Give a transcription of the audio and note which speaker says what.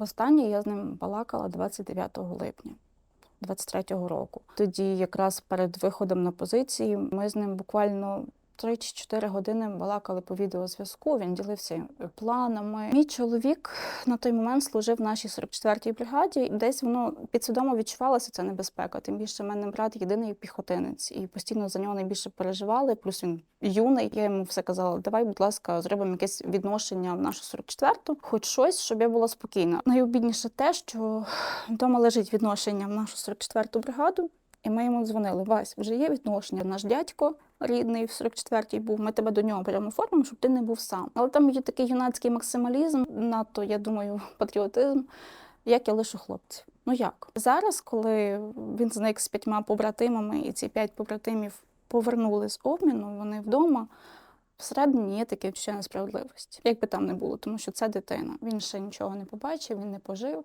Speaker 1: Востаннє я з ним балакала 29 липня 23-го року. Тоді, якраз перед виходом на позиції, ми з ним буквально 3 чи 4 години балакали по відеозв'язку. Він ділився планами. Мій чоловік на той момент служив в нашій 44-й бригаді. Десь воно підсвідомо відчувалася ця небезпека. Тим більше в мене брат єдиний піхотинець, і постійно за нього найбільше переживали. Плюс він юний. Я йому все казала: давай, будь ласка, зробимо якесь відношення в нашу 44-ту, хоч щось, щоб я була спокійна. Найобідніше те, що вдома лежить відношення в нашу 44-ту бригаду. І ми йому дзвонили: Вась, вже є відношення. Наш дядько рідний в 44-й був. Ми тебе до нього прямо оформимо, щоб ти не був сам. Але там є такий юнацький максималізм, надто, я думаю, патріотизм, як я лишу хлопців. Ну як? Зараз, коли він зник з п'ятьма побратимами, і ці п'ять побратимів повернули з обміну, вони вдома. Всередині є таке відчуття несправедливості, як би там не було, тому що це дитина. Він ще нічого не побачив, він не пожив.